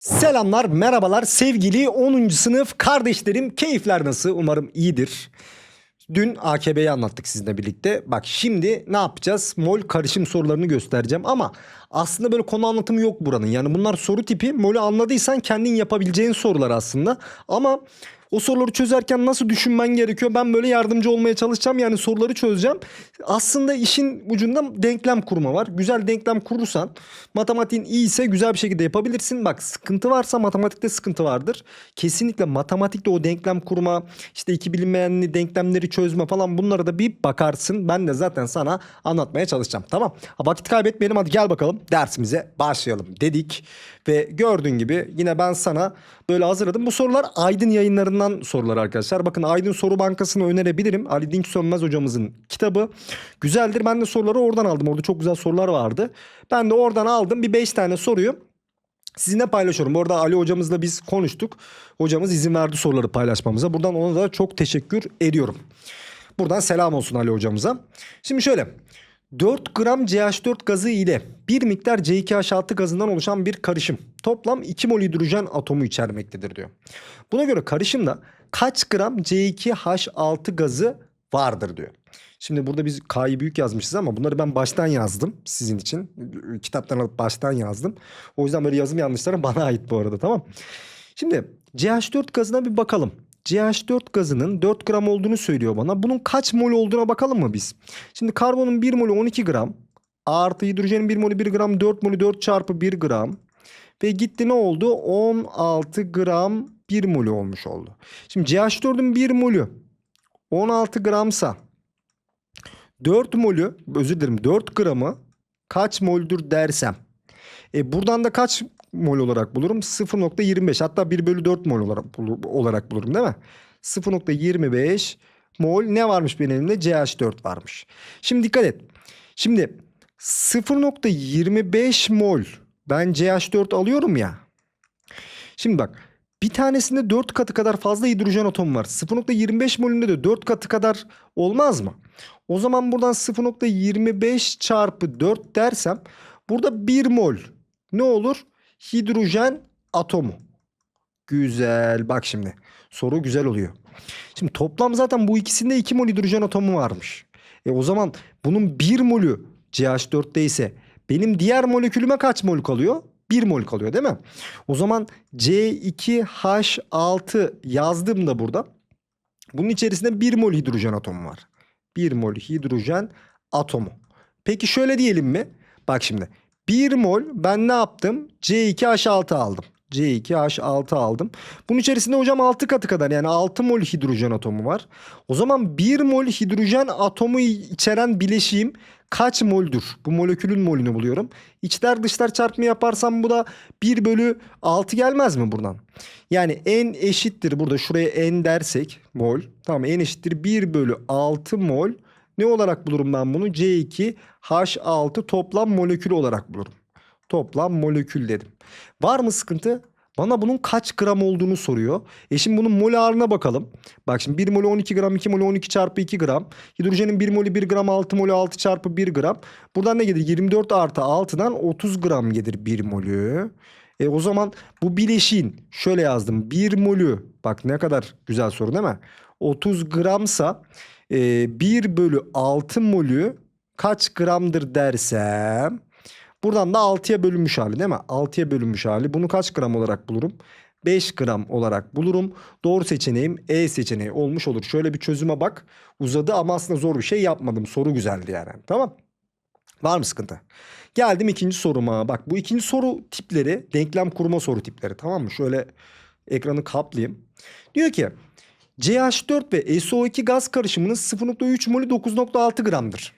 Selamlar, merhabalar sevgili 10. sınıf kardeşlerim. Keyifler nasıl? Umarım iyidir. Dün AKB'yi anlattık sizinle birlikte. Bak şimdi ne yapacağız? Mol karışım sorularını göstereceğim ama aslında böyle konu anlatımı yok buranın. Yani bunlar soru tipi. Mol'ü anladıysan kendin yapabileceğin sorular aslında. Ama o soruları çözerken nasıl düşünmen gerekiyor? Ben böyle yardımcı olmaya çalışacağım. Yani soruları çözeceğim. Aslında işin ucunda denklem kurma var. Güzel denklem kurursan matematiğin iyi ise güzel bir şekilde yapabilirsin. Bak sıkıntı varsa matematikte sıkıntı vardır. Kesinlikle matematikte o denklem kurma, işte iki bilinmeyenli denklemleri çözme falan bunlara da bir bakarsın. Ben de zaten sana anlatmaya çalışacağım. Tamam. Ha, vakit kaybetmeyelim hadi gel bakalım dersimize başlayalım dedik. Ve gördüğün gibi yine ben sana böyle hazırladım. Bu sorular Aydın yayınlarından sorular arkadaşlar. Bakın Aydın Soru Bankası'nı önerebilirim. Ali Dinç Sönmez hocamızın kitabı. Güzeldir. Ben de soruları oradan aldım. Orada çok güzel sorular vardı. Ben de oradan aldım bir 5 tane soruyu. Sizinle paylaşıyorum. Bu arada Ali hocamızla biz konuştuk. Hocamız izin verdi soruları paylaşmamıza. Buradan ona da çok teşekkür ediyorum. Buradan selam olsun Ali hocamıza. Şimdi şöyle. 4 gram CH4 gazı ile bir miktar C2H6 gazından oluşan bir karışım toplam 2 mol hidrojen atomu içermektedir diyor. Buna göre karışımda kaç gram C2H6 gazı vardır diyor. Şimdi burada biz K'yı büyük yazmışız ama bunları ben baştan yazdım sizin için. Kitaptan alıp baştan yazdım. O yüzden böyle yazım yanlışları bana ait bu arada tamam. Şimdi CH4 gazına bir bakalım. CH4 gazının 4 gram olduğunu söylüyor bana. Bunun kaç mol olduğuna bakalım mı biz? Şimdi karbonun 1 molü 12 gram. Artı hidrojenin 1 molü 1 gram. 4 molü 4 çarpı 1 gram. Ve gitti ne oldu? 16 gram 1 molü olmuş oldu. Şimdi CH4'ün 1 molü 16 gramsa 4 molü özür dilerim 4 gramı kaç moldür dersem. E buradan da kaç mol olarak bulurum? 0.25 hatta 1 bölü 4 mol olarak, olarak bulurum değil mi? 0.25 mol ne varmış benim elimde? CH4 varmış. Şimdi dikkat et. Şimdi 0.25 mol ben CH4 alıyorum ya. Şimdi bak bir tanesinde 4 katı kadar fazla hidrojen atomu var. 0.25 molünde de 4 katı kadar olmaz mı? O zaman buradan 0.25 çarpı 4 dersem burada 1 mol ne olur? Hidrojen atomu. Güzel. Bak şimdi. Soru güzel oluyor. Şimdi toplam zaten bu ikisinde 2 mol hidrojen atomu varmış. E o zaman bunun 1 molü CH4'te ise benim diğer molekülüme kaç mol kalıyor? 1 mol kalıyor değil mi? O zaman C2H6 yazdım da burada. Bunun içerisinde 1 mol hidrojen atomu var. 1 mol hidrojen atomu. Peki şöyle diyelim mi? Bak şimdi 1 mol ben ne yaptım? C2H6 aldım. C2H6 aldım. Bunun içerisinde hocam 6 katı kadar yani 6 mol hidrojen atomu var. O zaman 1 mol hidrojen atomu içeren bileşiğim kaç moldür? Bu molekülün molünü buluyorum. İçler dışlar çarpımı yaparsam bu da 1 bölü 6 gelmez mi buradan? Yani n eşittir burada şuraya n dersek mol. Tamam n eşittir 1 bölü 6 mol. Ne olarak bulurum ben bunu? C2H6 toplam molekül olarak bulurum. Toplam molekül dedim. Var mı sıkıntı? Bana bunun kaç gram olduğunu soruyor. E şimdi bunun mol ağırlığına bakalım. Bak şimdi 1 molü 12 gram, 2 molü 12 çarpı 2 gram. Hidrojenin 1 molü 1 gram, 6 molü 6 çarpı 1 gram. Buradan ne gelir? 24 artı 6'dan 30 gram gelir 1 molü. E o zaman bu bileşiğin şöyle yazdım. 1 molü bak ne kadar güzel soru değil mi? 30 gramsa e, 1 bölü 6 molü kaç gramdır dersem buradan da 6'ya bölünmüş hali değil mi? 6'ya bölünmüş hali. Bunu kaç gram olarak bulurum? 5 gram olarak bulurum. Doğru seçeneğim E seçeneği olmuş olur. Şöyle bir çözüme bak. Uzadı ama aslında zor bir şey yapmadım. Soru güzeldi yani. Tamam. Var mı sıkıntı? Geldim ikinci soruma. Bak bu ikinci soru tipleri denklem kurma soru tipleri tamam mı? Şöyle ekranı kaplayayım. Diyor ki CH4 ve SO2 gaz karışımının 0.3 molü 9.6 gramdır.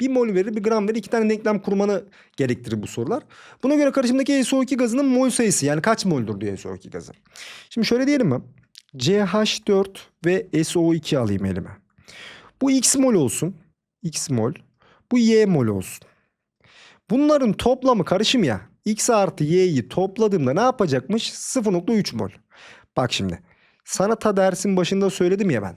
1 mol verir 1 gram verir. iki tane denklem kurmanı gerektirir bu sorular. Buna göre karışımdaki SO2 gazının mol sayısı yani kaç moldur diyor SO2 gazı. Şimdi şöyle diyelim mi? CH4 ve SO2 alayım elime. Bu X mol olsun. X mol. Bu Y mol olsun. Bunların toplamı karışım ya. X artı Y'yi topladığımda ne yapacakmış? 0.3 mol. Bak şimdi. Sana ta dersin başında söyledim ya ben.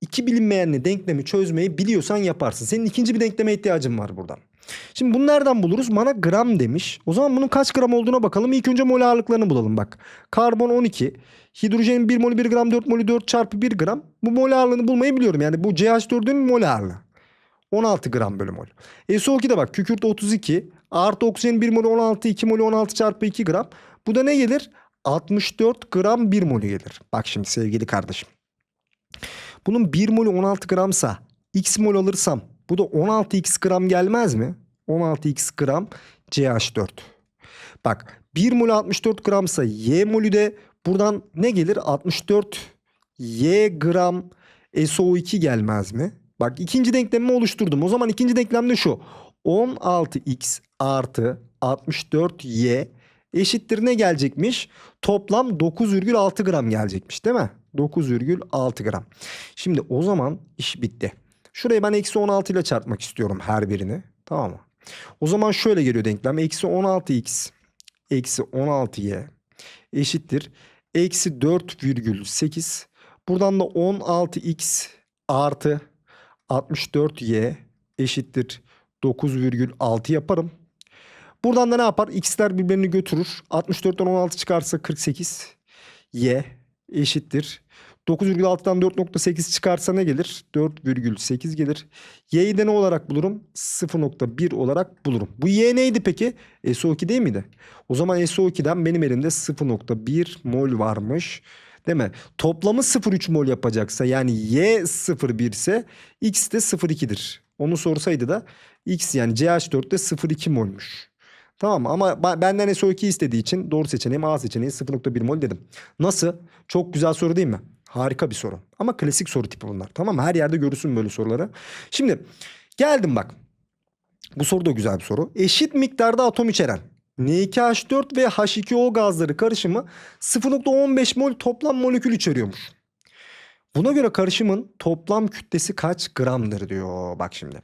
İki bilinmeyenli denklemi çözmeyi biliyorsan yaparsın. Senin ikinci bir denkleme ihtiyacın var buradan. Şimdi bunu nereden buluruz? Bana gram demiş. O zaman bunun kaç gram olduğuna bakalım. İlk önce mol ağırlıklarını bulalım bak. Karbon 12. Hidrojenin 1 molü 1 gram 4 molü 4 çarpı 1 gram. Bu mol ağırlığını bulmayı biliyorum. Yani bu CH4'ün mol ağırlığı. 16 gram bölü mol. SO2'de bak kükürt 32. Artı oksijenin 1 molü 16. 2 molü 16 çarpı 2 gram. Bu da ne gelir? 64 gram 1 molü gelir. Bak şimdi sevgili kardeşim. Bunun 1 molü 16 gramsa x mol alırsam bu da 16x gram gelmez mi? 16x gram CH4. Bak 1 molü 64 gramsa Y molü de buradan ne gelir? 64 Y gram SO2 gelmez mi? Bak ikinci denklemimi oluşturdum. O zaman ikinci denklem de şu. 16x artı 64y eşittir ne gelecekmiş? Toplam 9,6 gram gelecekmiş değil mi? 9,6 gram. Şimdi o zaman iş bitti. Şurayı ben eksi 16 ile çarpmak istiyorum her birini. Tamam mı? O zaman şöyle geliyor denklem. Eksi 16x eksi 16y eşittir. Eksi 4,8. Buradan da 16x artı 64y eşittir 9,6 yaparım. Buradan da ne yapar? X'ler birbirini götürür. 64'ten 16 çıkarsa 48. Y eşittir. 9,6'dan 4,8 çıkarsa ne gelir? 4,8 gelir. Y'yi de ne olarak bulurum? 0,1 olarak bulurum. Bu Y neydi peki? SO2 değil miydi? O zaman SO2'den benim elimde 0,1 mol varmış. Değil mi? Toplamı 0,3 mol yapacaksa yani Y 0,1 ise X de 0,2'dir. Onu sorsaydı da X yani CH4'te 0,2 molmuş. Tamam ama benden SO2 istediği için doğru seçeneğim A seçeneği 0,1 mol dedim. Nasıl? Çok güzel soru değil mi? Harika bir soru. Ama klasik soru tipi bunlar. Tamam mı? Her yerde görürsün böyle soruları. Şimdi geldim bak. Bu soru da güzel bir soru. Eşit miktarda atom içeren N2H4 ve H2O gazları karışımı 0.15 mol toplam molekül içeriyormuş. Buna göre karışımın toplam kütlesi kaç gramdır diyor. Bak şimdi.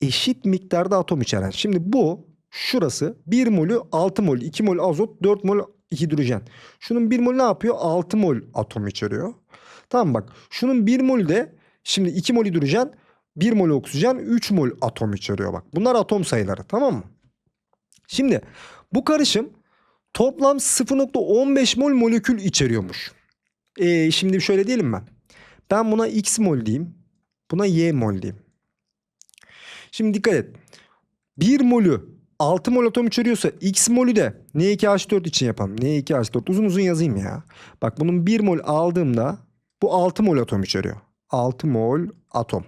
Eşit miktarda atom içeren. Şimdi bu şurası 1 molü 6 mol, 2 mol azot, 4 mol hidrojen. Şunun 1 mol ne yapıyor? 6 mol atom içeriyor. Tamam bak. Şunun 1 molü de şimdi 2 mol hidrojen, 1 mol oksijen, 3 mol atom içeriyor bak. Bunlar atom sayıları tamam mı? Şimdi bu karışım toplam 0.15 mol molekül içeriyormuş. Ee, şimdi şöyle diyelim ben. Ben buna x mol diyeyim. Buna y mol diyeyim. Şimdi dikkat et. 1 molü 6 mol atom içeriyorsa x molü de N2H4 için yapalım. N2H4 uzun uzun yazayım ya. Bak bunun 1 mol aldığımda bu 6 mol atom içeriyor. 6 mol atom.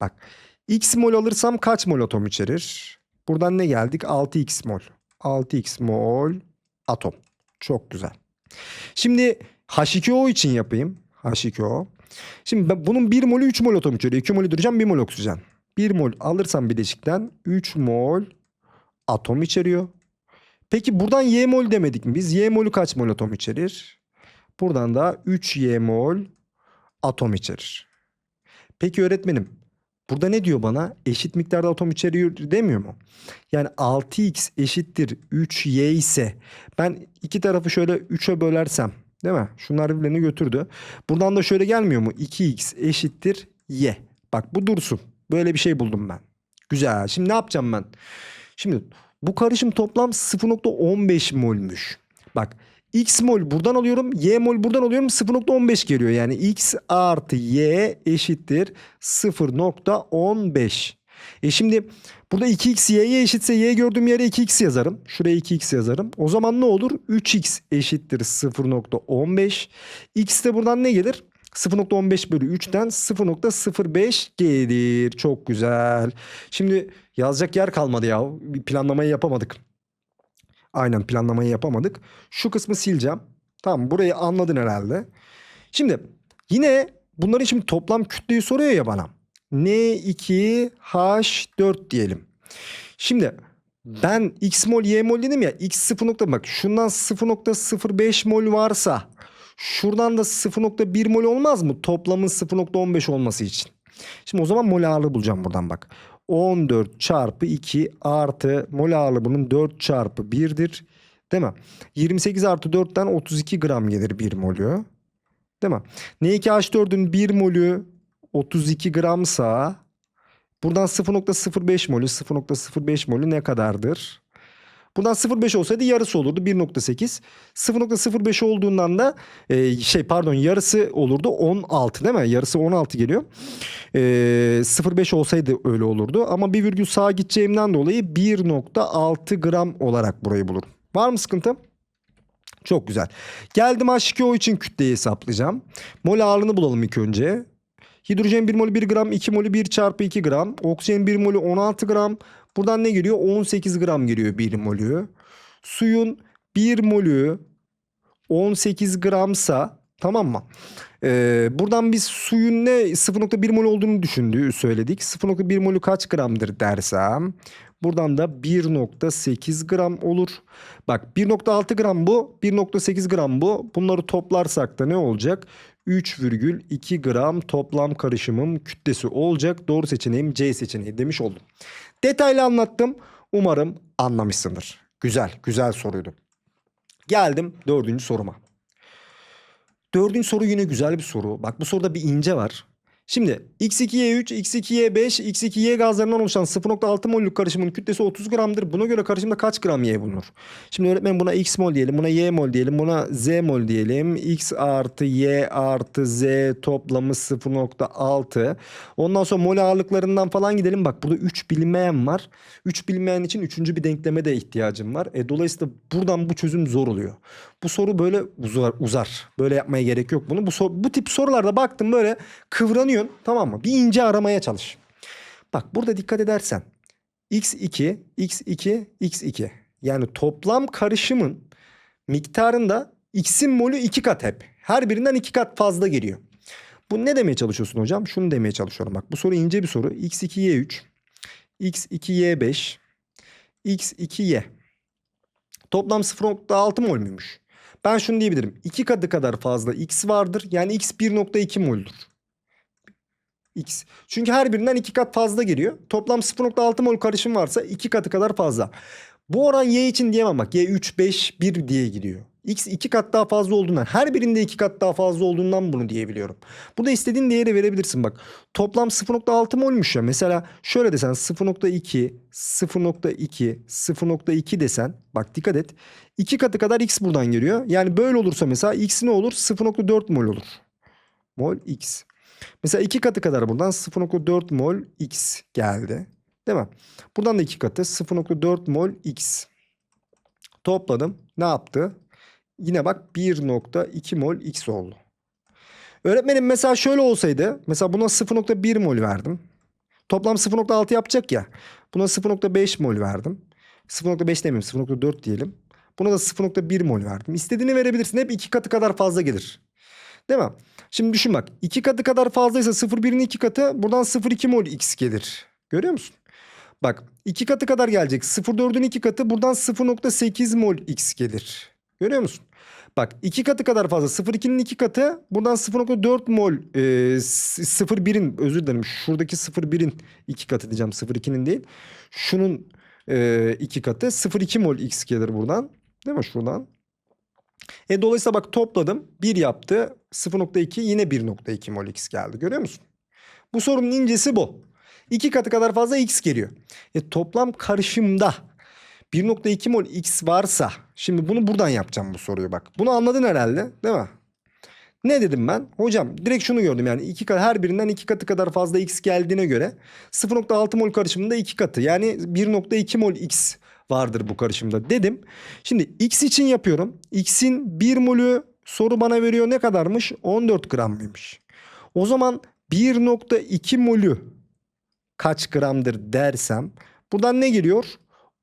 Bak x mol alırsam kaç mol atom içerir? Buradan ne geldik? 6x mol. 6x mol atom. Çok güzel. Şimdi H2O için yapayım. H2O. Şimdi ben, bunun 1 molü 3 mol atom içeriyor. 2 mol hidrojen 1 mol oksijen. 1 mol alırsam bileşikten 3 mol atom içeriyor. Peki buradan Y mol demedik mi biz? Y molü kaç mol atom içerir? Buradan da 3 Y mol atom içerir. Peki öğretmenim burada ne diyor bana? Eşit miktarda atom içeriyor demiyor mu? Yani 6x eşittir 3y ise ben iki tarafı şöyle 3'e bölersem değil mi? Şunlar birbirlerini götürdü. Buradan da şöyle gelmiyor mu? 2x eşittir y. Bak bu dursun. Böyle bir şey buldum ben. Güzel. Şimdi ne yapacağım ben? Şimdi bu karışım toplam 0.15 molmüş. Bak x mol buradan alıyorum. Y mol buradan alıyorum. 0.15 geliyor. Yani x artı y eşittir 0.15. E şimdi burada 2x y'ye eşitse y gördüğüm yere 2x yazarım. Şuraya 2x yazarım. O zaman ne olur? 3x eşittir 0.15. X de buradan ne gelir? 0.15 bölü 3'ten 0.05 gelir. Çok güzel. Şimdi yazacak yer kalmadı ya. Planlamayı yapamadık. Aynen planlamayı yapamadık. Şu kısmı sileceğim. Tamam burayı anladın herhalde. Şimdi yine bunların şimdi toplam kütleyi soruyor ya bana. N2H4 diyelim. Şimdi ben x mol y mol dedim ya x 0. nokta bak şundan 0.05 mol varsa şuradan da 0.1 mol olmaz mı? Toplamın 0.15 olması için. Şimdi o zaman mol ağırlığı bulacağım buradan bak. 14 çarpı 2 artı mol ağırlığı bunun 4 çarpı 1'dir. Değil mi? 28 artı 4'ten 32 gram gelir 1 molü. Değil mi? N2H4'ün 1 molü 32 gramsa Buradan 0.05 molü 0.05 molü ne kadardır? Buradan 0.5 olsaydı yarısı olurdu 1.8. 0.05 olduğundan da e, şey pardon yarısı olurdu 16 değil mi? Yarısı 16 geliyor. E, 0.5 olsaydı öyle olurdu. Ama bir virgül sağa gideceğimden dolayı 1.6 gram olarak burayı bulurum. Var mı sıkıntı? Çok güzel. Geldim H2O için kütleyi hesaplayacağım. Mol ağırlığını bulalım ilk önce. Hidrojen 1 molü 1 gram, 2 molü 1 çarpı 2 gram. Oksijen 1 molü 16 gram. Buradan ne geliyor? 18 gram geliyor 1 molü. Suyun 1 molü 18 gramsa tamam mı? Ee, buradan biz suyun ne 0.1 mol olduğunu düşündüğü söyledik. 0.1 molü kaç gramdır dersem buradan da 1.8 gram olur. Bak 1.6 gram bu 1.8 gram bu. Bunları toplarsak da ne olacak? 3,2 gram toplam karışımım kütlesi olacak. Doğru seçeneğim C seçeneği demiş oldum. Detaylı anlattım. Umarım anlamışsındır. Güzel, güzel soruydu. Geldim dördüncü soruma. Dördüncü soru yine güzel bir soru. Bak bu soruda bir ince var. Şimdi X2Y3, X2Y5, X2Y gazlarından oluşan 0.6 mollük karışımın kütlesi 30 gramdır. Buna göre karışımda kaç gram Y bulunur? Şimdi öğretmen buna X mol diyelim, buna Y mol diyelim, buna Z mol diyelim. X artı Y artı Z toplamı 0.6. Ondan sonra mol ağırlıklarından falan gidelim. Bak burada 3 bilinmeyen var. 3 bilinmeyen için 3. bir denkleme de ihtiyacım var. E, dolayısıyla buradan bu çözüm zor oluyor. Bu soru böyle uzar. uzar. Böyle yapmaya gerek yok bunu. Bu, bu tip sorularda baktım böyle kıvranıyorsun tamam mı? Bir ince aramaya çalış. Bak burada dikkat edersen x2, x2, x2 yani toplam karışımın miktarında x'in molü iki kat hep. Her birinden iki kat fazla geliyor. Bu ne demeye çalışıyorsun hocam? Şunu demeye çalışıyorum. Bak bu soru ince bir soru. x2y3, x2y5, x2y. Toplam 0.6 mol müymüş? Ben şunu diyebilirim. 2 katı kadar fazla x vardır. Yani x 1.2 mol'dur. X. Çünkü her birinden 2 kat fazla geliyor. Toplam 0.6 mol karışım varsa 2 katı kadar fazla. Bu oran y için diyemem bak. Y 3, 5, 1 diye gidiyor. X 2 kat daha fazla olduğundan her birinde 2 kat daha fazla olduğundan bunu diyebiliyorum. Bu da istediğin değeri verebilirsin bak. Toplam 0.6 molmuş ya. Mesela şöyle desen 0.2, 0.2, 0.2 desen bak dikkat et. 2 katı kadar x buradan geliyor. Yani böyle olursa mesela x ne olur? 0.4 mol olur. Mol x. Mesela 2 katı kadar buradan 0.4 mol x geldi. Değil mi? Buradan da 2 katı 0.4 mol x. Topladım. Ne yaptı? Yine bak 1.2 mol x oldu. Öğretmenim mesela şöyle olsaydı. Mesela buna 0.1 mol verdim. Toplam 0.6 yapacak ya. Buna 0.5 mol verdim. 0.5 demeyeyim 0.4 diyelim. Buna da 0.1 mol verdim. İstediğini verebilirsin. Hep 2 katı kadar fazla gelir. Değil mi? Şimdi düşün bak. 2 katı kadar fazlaysa 0,1'in 2 katı buradan 0,2 mol x gelir. Görüyor musun? Bak 2 katı kadar gelecek. 0,4'ün 2 katı buradan 0,8 mol x gelir. Görüyor musun? Bak 2 katı kadar fazla 0,2'nin 2 katı buradan 0,4 mol e, 0,1'in özür dilerim şuradaki 0,1'in 2 katı diyeceğim 0,2'nin değil. Şunun 2 katı 0,2 mol x gelir buradan. Değil mi şuradan? E dolayısıyla bak topladım. 1 yaptı. 0.2 yine 1.2 mol x geldi. Görüyor musun? Bu sorunun incesi bu. 2 katı kadar fazla x geliyor. E toplam karışımda 1.2 mol x varsa şimdi bunu buradan yapacağım bu soruyu bak. Bunu anladın herhalde değil mi? Ne dedim ben? Hocam direkt şunu gördüm yani iki her birinden 2 katı kadar fazla x geldiğine göre 0.6 mol karışımında 2 katı yani 1.2 mol x vardır bu karışımda dedim. Şimdi x için yapıyorum. X'in 1 molü soru bana veriyor ne kadarmış? 14 gram mıymış? O zaman 1.2 molü kaç gramdır dersem buradan ne geliyor?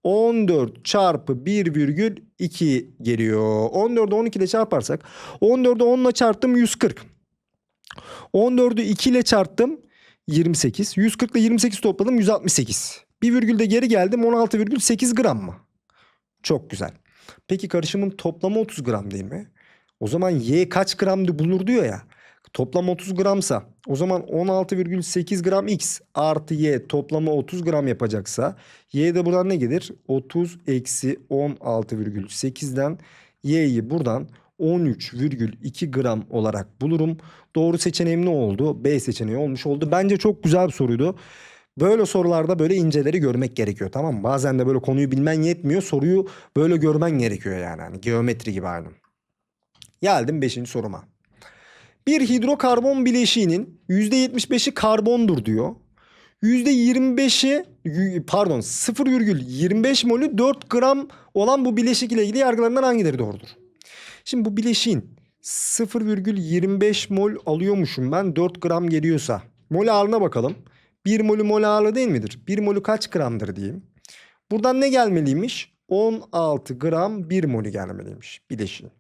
14 çarpı 1,2 geliyor. 14'ü 12 ile çarparsak 14'ü 10 ile çarptım 140. 14'ü 2 ile çarptım 28. 140 ile 28 topladım 168. Bir virgülde geri geldim 16,8 gram mı? Çok güzel. Peki karışımın toplamı 30 gram değil mi? O zaman Y kaç gramdı bulunur diyor ya. Toplam 30 gramsa o zaman 16,8 gram X artı Y toplamı 30 gram yapacaksa Y de buradan ne gelir? 30 eksi 16,8'den Y'yi buradan 13,2 gram olarak bulurum. Doğru seçeneğim ne oldu? B seçeneği olmuş oldu. Bence çok güzel bir soruydu. Böyle sorularda böyle inceleri görmek gerekiyor tamam mı? Bazen de böyle konuyu bilmen yetmiyor. Soruyu böyle görmen gerekiyor yani. Hani geometri gibi aynı. Geldim 5. soruma. Bir hidrokarbon bileşiğinin %75'i karbondur diyor. %25'i y- pardon 0,25 molü 4 gram olan bu bileşik ile ilgili yargılarından hangileri doğrudur? Şimdi bu bileşiğin 0,25 mol alıyormuşum ben 4 gram geliyorsa. Mol ağırlığına bakalım. 1 molü mol ağırlığı değil midir? 1 molü kaç gramdır diyeyim. Buradan ne gelmeliymiş? 16 gram 1 molü gelmeliymiş bileşiğin.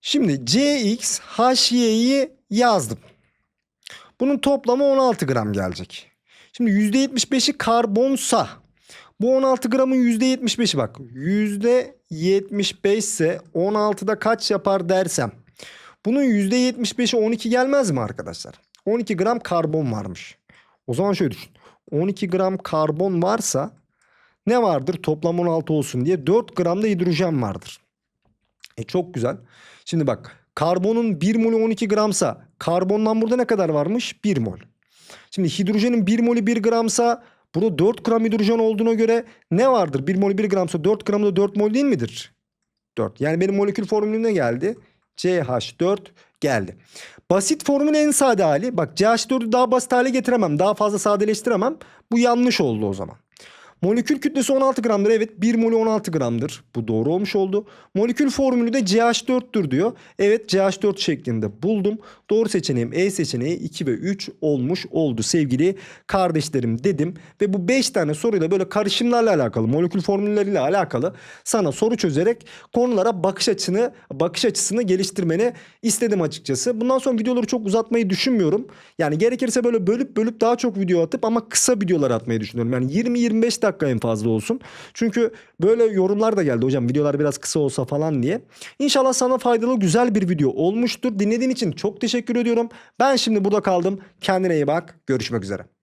Şimdi CX HY'yi yazdım. Bunun toplamı 16 gram gelecek. Şimdi %75'i karbonsa bu 16 gramın %75'i bak. %75 ise 16'da kaç yapar dersem. Bunun %75'i 12 gelmez mi arkadaşlar? 12 gram karbon varmış. O zaman şöyle düşün. 12 gram karbon varsa ne vardır? Toplam 16 olsun diye 4 gram da hidrojen vardır. E çok güzel. Şimdi bak karbonun 1 molü 12 gramsa karbondan burada ne kadar varmış? 1 mol. Şimdi hidrojenin 1 molü 1 gramsa burada 4 gram hidrojen olduğuna göre ne vardır? 1 molü 1 gramsa 4 gram da 4 mol değil midir? 4. Yani benim molekül formülüm ne geldi? CH4 geldi. Basit formülün en sade hali. Bak CH4'ü daha basit hale getiremem. Daha fazla sadeleştiremem. Bu yanlış oldu o zaman. Molekül kütlesi 16 gramdır. Evet 1 molü 16 gramdır. Bu doğru olmuş oldu. Molekül formülü de CH4'tür diyor. Evet CH4 şeklinde buldum. Doğru seçeneğim E seçeneği 2 ve 3 olmuş oldu sevgili kardeşlerim dedim. Ve bu 5 tane soruyla böyle karışımlarla alakalı, molekül formülleriyle alakalı sana soru çözerek konulara bakış açını, bakış açısını geliştirmeni istedim açıkçası. Bundan sonra videoları çok uzatmayı düşünmüyorum. Yani gerekirse böyle bölüp bölüp daha çok video atıp ama kısa videolar atmayı düşünüyorum. Yani 20-25 dakika en fazla olsun. Çünkü böyle yorumlar da geldi hocam videolar biraz kısa olsa falan diye. İnşallah sana faydalı güzel bir video olmuştur. Dinlediğin için çok teşekkür ediyorum. Ben şimdi burada kaldım. Kendine iyi bak. Görüşmek üzere.